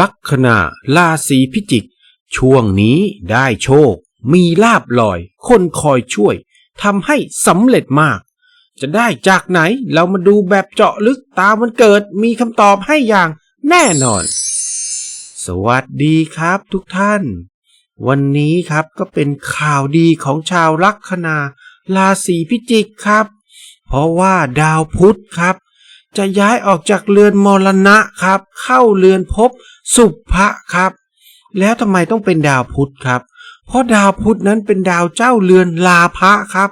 ลัคนาราศีพิจิก ช่วงนี้ได้โชค มีลาบลอย คนคอยช่วยทำให้สำเร็จมาก จะได้จากไหนเรามาดูแบบเจาะลึกตามวันเกิดมีคำตอบให้อย่างแน่นอน สวัสดีครับทุกท่าน วันนี้ครับก็เป็นข่าวดีของชาวลัคนาราศีพิจิกครับ เพราะว่าดาวพุธครับ จะย้ายออกจากเรือนมรณะครับ เข้าเรือนภพ สุภะครับ แล้วทำไมต้องเป็นดาวพุธครับ เพราะดาวพุธนั้นเป็นดาวเจ้าเรือนลาภะครับ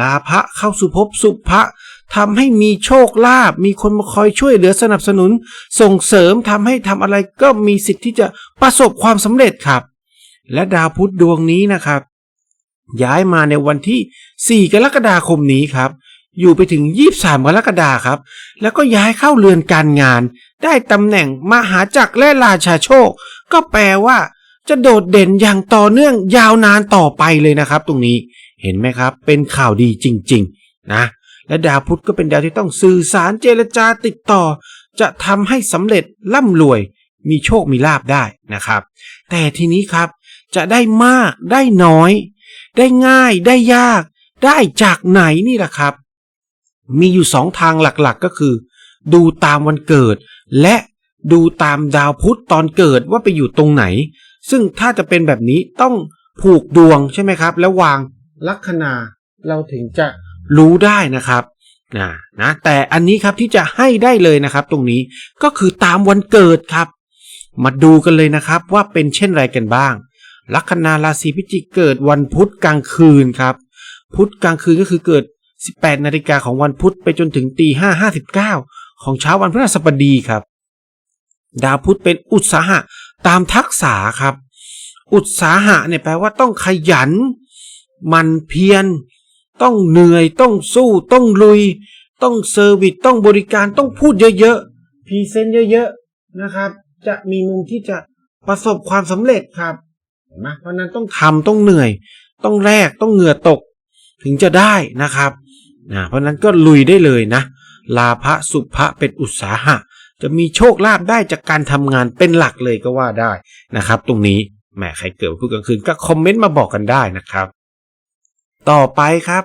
ลาภะเข้าสู่ภพสุภะทำให้มีโชคลาภมีคนมาคอยช่วยเหลือสนับสนุน ส่งเสริมทำให้ทำอะไรก็มีสิทธิ์ที่จะประสบความสำเร็จครับ และดาวพุธดวงนี้นะครับ ย้ายมาในวันที่ 4 กรกฎาคมนี้ครับ อยู่ไปถึง 23กรกฎาครับ แล้วก็ย้ายเข้าเรือนการงาน ได้ตำแหน่งมหาจักรและราชาโชค ก็แปลว่า จะโดดเด่นอย่างต่อเนื่องยาวนานต่อไปเลยนะครับ ตรงนี้เห็นไหมครับ เป็นข่าวดีจริง ๆ นะ และดาวพุธก็เป็นดาวที่ต้องสื่อสารเจรจาติดต่อ จะทำให้สำเร็จร่ำรวย มีโชคมีลาบได้นะครับ แต่ทีนี้ครับจะได้มากได้น้อย ได้ง่ายได้ยาก ได้จากไหนนี่แหละครับ มีอยู่สองทางหลักๆก็คือ ดูตามวันเกิด และดูตามดาวพุธตอนเกิดว่าไปอยู่ตรงไหน ซึ่งถ้าจะเป็นแบบนี้ต้องผูกดวงใช่ไหมครับ แล้ววางลัคนาเราถึงจะรู้ได้นะครับนะนะแต่อันนี้ครับที่จะให้ได้เลยนะครับ ตรงนี้ก็คือตามวันเกิดครับ มาดูกันเลยนะครับว่าเป็นเช่นไรกันบ้าง ลัคนาราศีพิจิกเกิดวันพุธกลางคืนครับ พุธกลางคืนก็คือเกิด 18 นาฬิกาของวันพุธไปจนถึงตี5 59 ของเช้าวันพฤหัสบดีครับ ดาวพุธเป็นอุตสาหะตามทักษะครับ อุตสาหะเนี่ยแปลว่าต้องขยัน มันเพียร ต้องเหนื่อย ต้องสู้ ต้องลุย ต้องเซอร์วิส ต้องบริการ ต้องพูดเยอะๆ พรีเซนต์เยอะๆ นะครับ จะมีมุมที่จะประสบความสำเร็จครับเห็นไหมเพราะฉะนั้นต้องทำต้องเหนื่อย ต้องแลกต้องเหงื่อตกถึงจะได้นะครับ นะเพราะนั้นก็ลุยได้เลยนะ ลาภะสุภะเป็นอุตสาหะ จะมีโชคลาภได้จากการทำงานเป็นหลักเลยก็ว่าได้นะครับ ตรงนี้แหมใครเกิดวันพุธกลางคืนก็คอมเมนต์มาบอกกันได้นะครับ ต่อไปครับ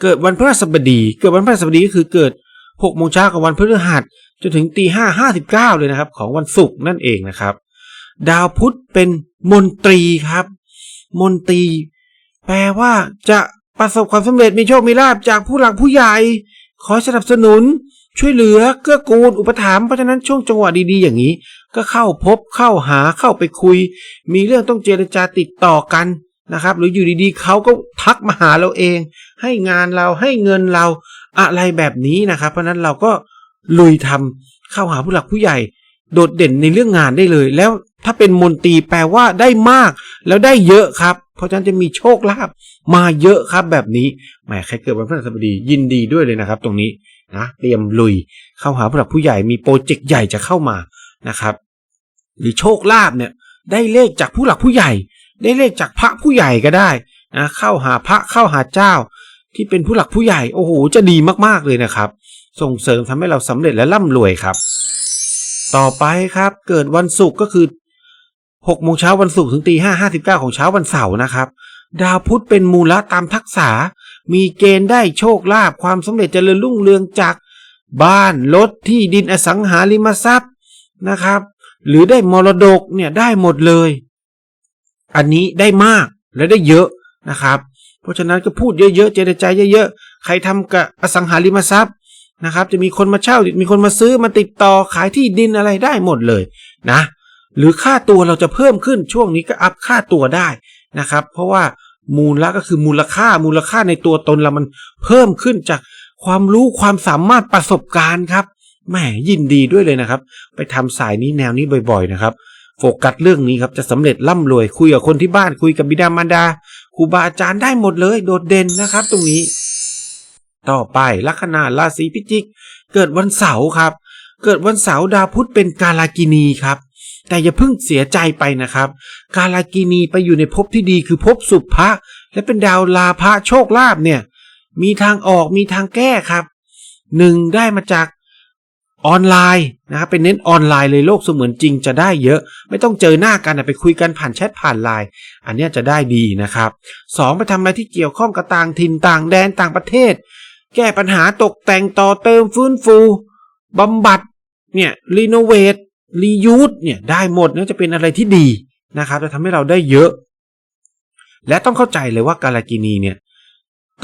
เกิดวันพฤหัสบดี เกิดวันพฤหัสบดีก็คือเกิด6โมงเช้าของวันพฤหัสจนถึงตีห้าห้าสิบเก้าเลยนะครับ ของวันศุกร์นั่นเองนะครับ ดาวพุธเป็นมนตรีครับ มนตรี แปลว่าจะ ประสบความสำเร็จมีโชคมีลาภจากผู้หลักผู้ใหญ่ ขอสนับสนุน ช่วยเหลือเกื้อกูลอุปถัมภ์เพราะฉะนั้นช่วงจังหวะดีๆ อย่างนี้ ก็เข้าพบเข้าหาเข้าไปคุย มีเรื่องต้องเจรจาติดต่อกันนะครับ หรืออยู่ดีๆเขาก็ทักมาหาเราเอง ให้งานเราให้เงินเราอะไรแบบนี้นะครับ เพราะฉะนั้นเราก็ลุยทำเข้าหาผู้หลักผู้ใหญ่ โดดเด่นในเรื่องงานได้เลย แล้วถ้าเป็นมนตรีแปลว่าได้มาก แล้วได้เยอะครับ เพราะฉะนั้นจะมีโชคลาภมาเยอะครับแบบนี้แหมใครเกิดวันพฤหัสบดียินดีด้วยเลยนะครับ ตรงนี้นะเตรียมลุยเข้าหาผู้หลักผู้ใหญ่มีโปรเจกต์ใหญ่จะเข้ามานะครับ หรือโชคลาภเนี่ย ได้เลขจากผู้หลักผู้ใหญ่ ได้เลขจากพระผู้ใหญ่ก็ได้นะเข้าหาพระเข้าหาเจ้า ที่เป็นผู้หลักผู้ใหญ่โอ้โหจะดีมากๆเลยนะครับ ส่งเสริมทำให้เราสำเร็จและร่ำรวยครับ ต่อไปครับ เกิดวันศุกร์ก็คือ6โมงเช้าวันศุกร์ถึงตีห้าห้าสิบเก้าของเช้าวันเสาร์นะครับ ดาวพุธเป็นมูลตามทักษะ มีเกณฑ์ได้โชคลาภความสำเร็จเจริญรุ่งเรืองจาก บ้านรถที่ดินอสังหาริมทรัพย์นะครับ หรือได้มรดกเนี่ยได้หมดเลย อันนี้ได้มากและได้เยอะนะครับ เพราะฉะนั้นก็พูดเยอะๆเจรจาเยอะๆใครทำกับอสังหาริมทรัพย์ นะครับจะมีคนมาเช่ามีคนมาซื้อมาติดต่อขายที่ดินอะไรได้หมดเลยนะหรือค่าตัวเราจะเพิ่มขึ้นช่วงนี้ก็อัพค่าตัวได้นะครับ เพราะว่ามูลละก็คือมูลค่ามูลค่าในตัวตนเรามันเพิ่มขึ้นจากความรู้ความสามารถประสบการณ์ครับแหมยินดีด้วยเลยนะครับ ไปทำสายนี้แนวนี้บ่อย ๆ นะครับ โฟกัสเรื่องนี้ครับจะสำเร็จร่ำรวยคุยกับคนที่บ้านคุยกับบิดามารดาครูบาอาจารย์ได้หมดเลย โดดเด่นนะครับ ตรงนี้ ต่อไปลัคนาราศีพิจิก เกิดวันเสาร์ครับ เกิดวันเสาร์ดาวพุธเป็นกาลากินีครับ แต่อย่าเพิ่งเสียใจไปนะครับ กาลากินีไปอยู่ในภพที่ดีคือภพสุภะและเป็นดาวลาภะโชคลาภเนี่ย มีทางออกมีทางแก้ครับหนึ่งได้มาจากออนไลน์นะครับไปเน้นออนไลน์เลยโลกเสมือนจริงจะได้เยอะ ไม่ต้องเจอหน้ากันไปคุยกันผ่านแชทผ่านไลน์อันนี้จะได้ดีนะครับสองไปทำอะไรที่เกี่ยวข้องกับต่างถิ่นต่างแดนต่างประเทศ แก้ปัญหาตกแต่งต่อเติมฟื้นฟูบำบัดเนี่ยรีโนเวทรียูสเนี่ยได้หมดนะจะเป็นอะไรที่ดีนะครับจะทำให้เราได้เยอะ และต้องเข้าใจเลยว่ากาลากินีเนี่ย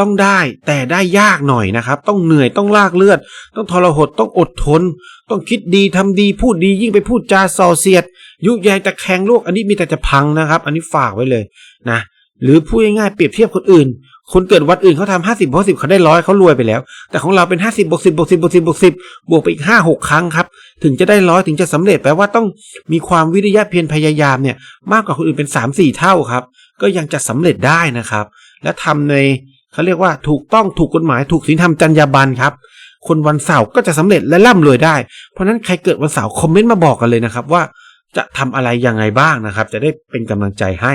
ต้องได้แต่ได้ยากหน่อยนะครับ ต้องเหนื่อยต้องลากเลือด ต้องทรหดต้องอดทน ต้องคิดดีทำดีพูดดียิ่งไปพูดจาส่อเสียด ยุใยตะแคงโลกอันนี้มีแต่จะพังนะครับ อันนี้ฝากไว้เลยนะหรือพูดง่ายๆเปรียบเทียบคนอื่น คนเกิดวันอื่นเขาทำห้าสิบหกสิบเขาได้ร้อยเขารวยไปแล้ว แต่ของเราเป็นห้าสิบบวกสิบบวกสิบบวกสิบบวกสิบบวกไปอีกห้าหกครั้งครับ ถึงจะได้ร้อยถึงจะสำเร็จแปลว่าต้องมีความวิริยะเพียรพยายามเนี่ยมากกว่าคนอื่นเป็นสามสี่เท่าครับ ก็ยังจะสำเร็จได้นะครับ และทำในเขาเรียกว่าถูกต้องถูกกฎหมายถูกศีลธรรมจรรยาบรรณครับ คนวันเสาร์ก็จะสำเร็จและร่ำรวยได้ เพราะฉะนั้นใครเกิดวันเสาร์คอมเมนต์มาบอกกันเลยนะครับว่าจะทำอะไรยังไงบ้างนะครับ จะได้เป็นกำลังใจให้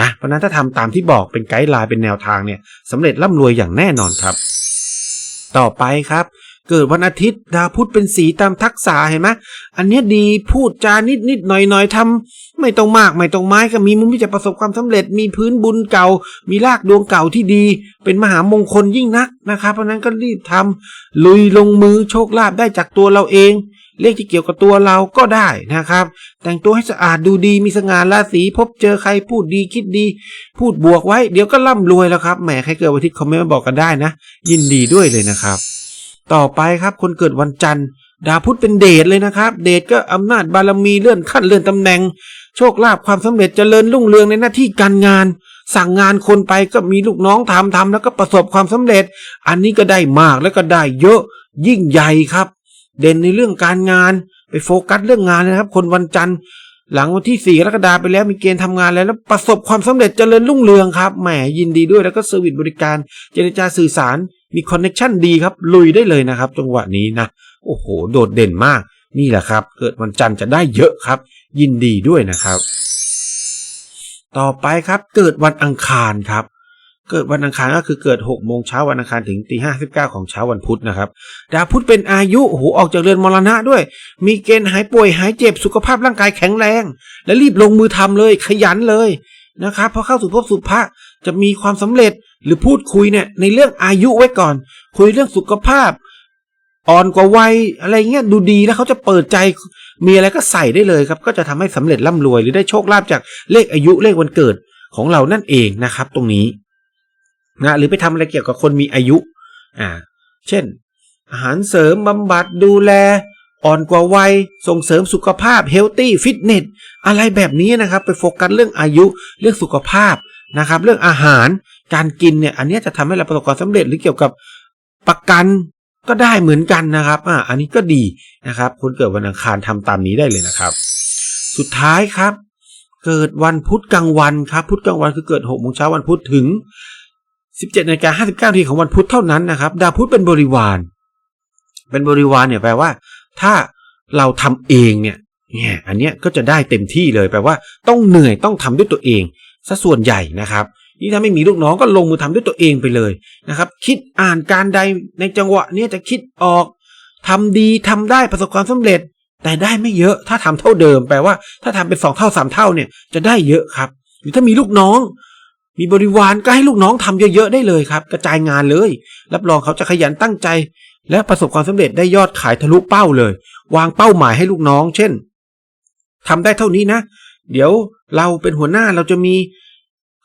นะเพราะนั้นถ้าทำตามที่บอกเป็นไกด์ไลน์เป็นแนวทางเนี่ยสำเร็จร่ำรวยอย่างแน่นอนครับ ต่อไปครับ เกิดวันอาทิตย์ดาวพุธเป็นสีตามทักษะเห็นไหมอันเนี้ยดีพูดจานิดนิดหน่อยหน่อยทำไม่ต้องมากไม่ต้องไม้ก็มีมุมที่จะประสบความสำเร็จ มีพื้นบุญเก่า มีรากดวงเก่าที่ดี เป็นมหามงคลยิ่งนักนะครับ เพราะฉะนั้นก็รีบทำลุยลงมือโชคลาภได้จากตัวเราเอง เลขที่เกี่ยวกับตัวเราก็ได้นะครับ แต่งตัวให้สะอาดดูดีมีสง่าราศีพบเจอใครพูดดีคิดดี พูดบวกไว้เดี๋ยวก็ร่ำรวยแล้วครับแหมใครเกิดวันอาทิตย์คอมเมนต์มาบอกกันได้นะ ยินดีด้วยเลยนะครับ ต่อไปครับคนเกิดวันจันทร์ดาวพุธเป็นเดชเลยนะครับ เดชก็อำนาจบารมีเลื่อนขั้นเลื่อนตำแหน่ง โชคลาภความสำเร็จเจริญรุ่งเรืองในหน้าที่การงาน สั่งงานคนไปก็มีลูกน้องทำทำแล้วก็ประสบความสำเร็จ อันนี้ก็ได้มากแล้วก็ได้เยอะยิ่งใหญ่ครับ เด่นในเรื่องการงาน ไปโฟกัสเรื่องงานนะครับ คนวันจันทร์หลังวันที่สี่กรกฎาไปแล้วมีเกณฑ์ทำงานแล้วแล้วประสบความสำเร็จเจริญรุ่งเรืองครับแหมยินดีด้วยแล้วก็เซอร์วิสบริการเจรจาสื่อสารมีคอนเน็ชันดีครับ ลุยได้เลยนะครับ จังหวะนี้นะ โอ้โห โดดเด่นมาก นี่แหละครับ เกิดวันจันทร์จะได้เยอะครับ ยินดีด้วยนะครับ ต่อไปครับเกิดวันอังคารครับ เกิดวันอังคารก็คือเกิด6โมงเช้าวันอังคารถึงตีห้าสิบเก้าของเช้าวันพุธนะครับ ดาวพุธเป็นอายุโอ้โหออกจากเรือนมรณะด้วย มีเกณฑ์หายป่วยหายเจ็บสุขภาพร่างกายแข็งแรง และรีบลงมือทำเลยขยันเลยนะครับพอเข้าสู่ภพสุภะจะมีความสำเร็จหรือพูดคุยเนี่ยในเรื่องอายุไว้ก่อน คุยเรื่องสุขภาพ อ่อนกว่าวัยอะไรเงี้ยดูดีแล้วเขาจะเปิดใจมีอะไรก็ใส่ได้เลยครับ ก็จะทำให้สำเร็จร่ำรวยหรือได้โชคลาภจากเลขอายุเลขวันเกิดของเรานั่นเองนะครับ ตรงนี้ นะหรือไปทำอะไรเกี่ยวกับคนมีอายุอ่าเช่น อาหารเสริมบำบัดดูแล อ่อนกว่าวัยส่งเสริมสุขภาพเฮลตี้ฟิตเนสอะไรแบบนี้นะครับ ไปโฟกัสเรื่องอายุเรื่องสุขภาพนะครับ เรื่องอาหารการกินเนี่ยอันนี้จะทำให้เราประสบความสำเร็จหรือเกี่ยวกับประกันก็ได้เหมือนกันนะครับ อ่า อันนี้ก็ดีนะครับ คนเกิดวันอังคารทำตามนี้ได้เลยนะครับ สุดท้ายครับ เกิดวันพุธกลางวันครับ พุธกลางวันคือเกิด6โมงเช้าวันพุธถึง 17นาฬิกา59นาทีของวันพุธเท่านั้นนะครับ ดาวพุธเป็นบริวาร เป็นบริวารเนี่ยแปลว่า ถ้าเราทำเองเนี่ยเนี่ยอันเนี้ยก็จะได้เต็มที่เลยแปลว่า ต้องเหนื่อยต้องทำด้วยตัวเองซะส่วนใหญ่นะครับนี่ถ้าไม่มีลูกน้องก็ลงมือทำด้วยตัวเองไปเลยนะครับ คิดอ่านการใดในจังหวะเนี้ยจะคิดออกทำดีทำได้ประสบความสำเร็จ แต่ได้ไม่เยอะถ้าทำเท่าเดิม แปลว่าถ้าทำเป็นสองเท่าสามเท่าเนี่ยจะได้เยอะครับ หรือถ้ามีลูกน้อง มีบริวารก็ให้ลูกน้องทำเยอะๆได้เลยครับ กระจายงานเลย รับรองเขาจะขยันตั้งใจ และประสบความสำเร็จได้ยอดขายทะลุเป้าเลย วางเป้าหมายให้ลูกน้อง เช่นทำได้เท่านี้นะ เดี๋ยวเราเป็นหัวหน้าเราจะมี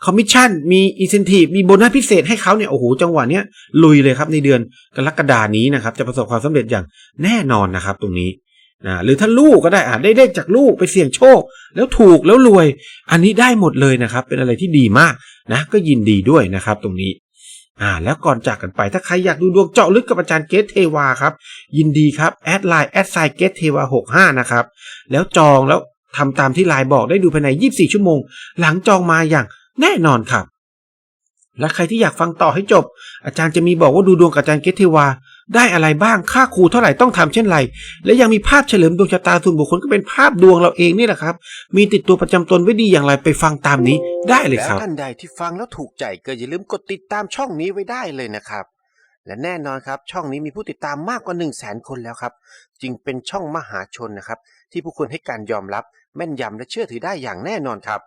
คอมมิชชั่นมีอินเซนティブมีโบนัสพิเศษให้เขาเนี่ยโอ้โหจังหวะเนี้ยลุยเลยครับในเดือนกรกฎานี้นะครับ จะประสบความสำเร็จอย่างแน่นอนนะครับ ตรงนี้ นะหรือถ้าลูกก็ได้อ่าได้เลขจากลูกไปเสี่ยงโชค แล้วถูกแล้วรวย อันนี้ได้หมดเลยนะครับ เป็นอะไรที่ดีมากนะก็ยินดีด้วยนะครับตรงนี้อ่าแล้วก่อนจากกันไปถ้าใครอยากดูดวงเจาะลึกกับอาจารย์เกตเทวาครับ ยินดีครับแอดไลน์แอดไซเกตเทวาหกห้านะครับแล้วจองแล้วทำตามที่ไลน์บอกได้ดูภายใน 24 ชั่วโมง หลังจองมาอย่างแน่นอนครับ และใครที่อยากฟังต่อให้จบ อาจารย์จะมีบอกว่าดูดวงกับอาจารย์เกตเทวา ได้อะไรบ้างค่าครูเท่าไหร่ต้องทำเช่นไร และยังมีภาพเฉลิมดวงชะตาส่วนบุคคลก็เป็นภาพดวงเราเองนี่แหละครับ มีติดตัวประจำตนไว้ดีอย่างไรไปฟังตามนี้ได้เลยแล้ควรับท่านใดที่ฟังแล้วถูกใจก็อย่าลืมกดติดตามช่องนี้ไว้ได้เลยนะครับ และแน่นอนครับช่องนี้มีผู้ติดตามมากกว่า1 0 0 0 0แสนคนแล้วครับ จึงเป็นช่องมหาชนนะครับ ที่ผู้คนให้การยอมรับ แม่นยำและเชื่อถือได้อย่างแน่นอนครับ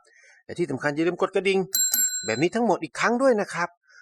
และที่สำคัญอย่าลืมกดกระดิ่งแบบนี้ทั้งหมดอีกครั้งด้วยนะครับ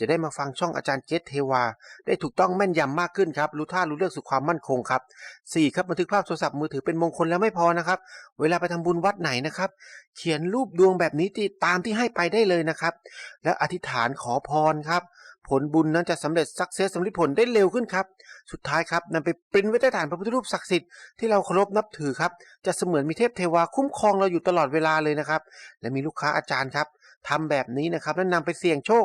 จะได้มาฟังช่องอาจารย์เกตเทวา ได้ถูกต้องแม่นยำมากขึ้นครับ รู้ท่ารู้เรื่องสู่ความมั่นคงครับสี่ครับบันทึกภาพโทรศัพท์มือถือเป็นมงคลแล้วไม่พอนะครับ เวลาไปทำบุญวัดไหนนะครับ เขียนรูปดวงแบบนี้ที่ตามที่ให้ไปได้เลยนะครับ แล้วอธิษฐานขอพรครับผลบุญนั้นจะสำเร็จสักเซสสำเร็จผลได้เร็วขึ้นครับ สุดท้ายครับนำไปปริ้นไว้ใต้ฐานพระพุทธรูปศักดิ์สิทธิ์ที่เราเคารพนับถือครับ จะเสมือนมีเทพเทวาคุ้มครองเราอยู่ตลอดเวลาเลยนะครับ และมีลูกค้าอาจารย์ครับทำแบบนี้นะครับแล้วนำไปเสี่ยงโชค